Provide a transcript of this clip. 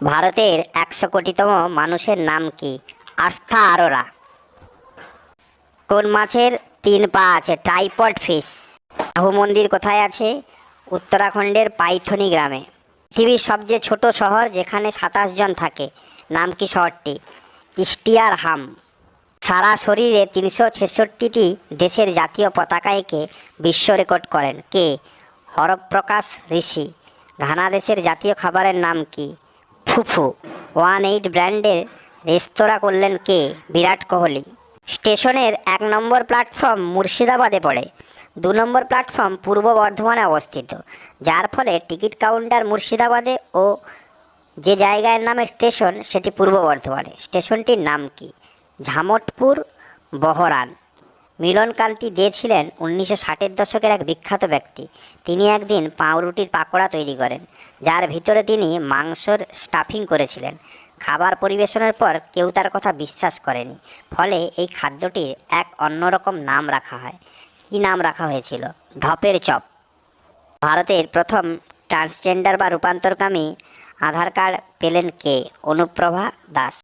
ভারতের একশো কোটিতম মানুষের নাম কি? আস্থা আরোরা। কোন মাছের তিন পা আছে? Tripod fish. রাহু মন্দির কোথায় আছে? উত্তরাখণ্ডের পাইথনি গ্রামে। পৃথিবীর সবচেয়ে ছোট শহর যেখানে সাতাশ জন থাকে। নাম কি শহরটি? ইস্টিয়ার হাম। সারা শরীরে তিনশো ছেষট্টিটি দেশের জাতীয় পতাকা এঁকে বিশ্ব রেকর্ড করেন। কে? হরপ্রকাশ ঋষি। ঘানা দেশের জাতীয় খাবারের নাম কি? ফুফু, ওয়ান এইট ব্র্যান্ডের রেস্তোরাঁ করলেন কে? বিরাট কোহলি। স্টেশনের এক নম্বর প্ল্যাটফর্ম মুর্শিদাবাদে পড়ে। দু নম্বর প্ল্যাটফর্ম পূর্ব বর্ধমানে অবস্থিত। যার ফলে টিকিট কাউন্টার মুর্শিদাবাদে ও যে জায়গার নামে স্টেশন, সেটি পূর্ব বর্ধমানে। স্টেশনটির নাম কি? ঝামটপুর বহরান। মিলনকান্তি দে ছিলেন উনিশশো ষাটের দশকের এক বিখ্যাত ব্যক্তি। তিনি একদিন পাউরুটির পাকোড়া তৈরি করেন, যার ভিতরে তিনি মাংসর স্টাফিং করেছিলেন। খাবার পরিবেশনের পর কেউ তার কথা বিশ্বাস করেনি, ফলে এই খাদ্যটির এক অন্যরকম নাম রাখা হয়। কী নাম রাখা হয়েছিল? ঢপের চপ। ভারতের প্রথম ট্রান্সজেন্ডার বা রূপান্তরকামী আধার কার্ড পেলেন কে? অনুপ্রভা দাস।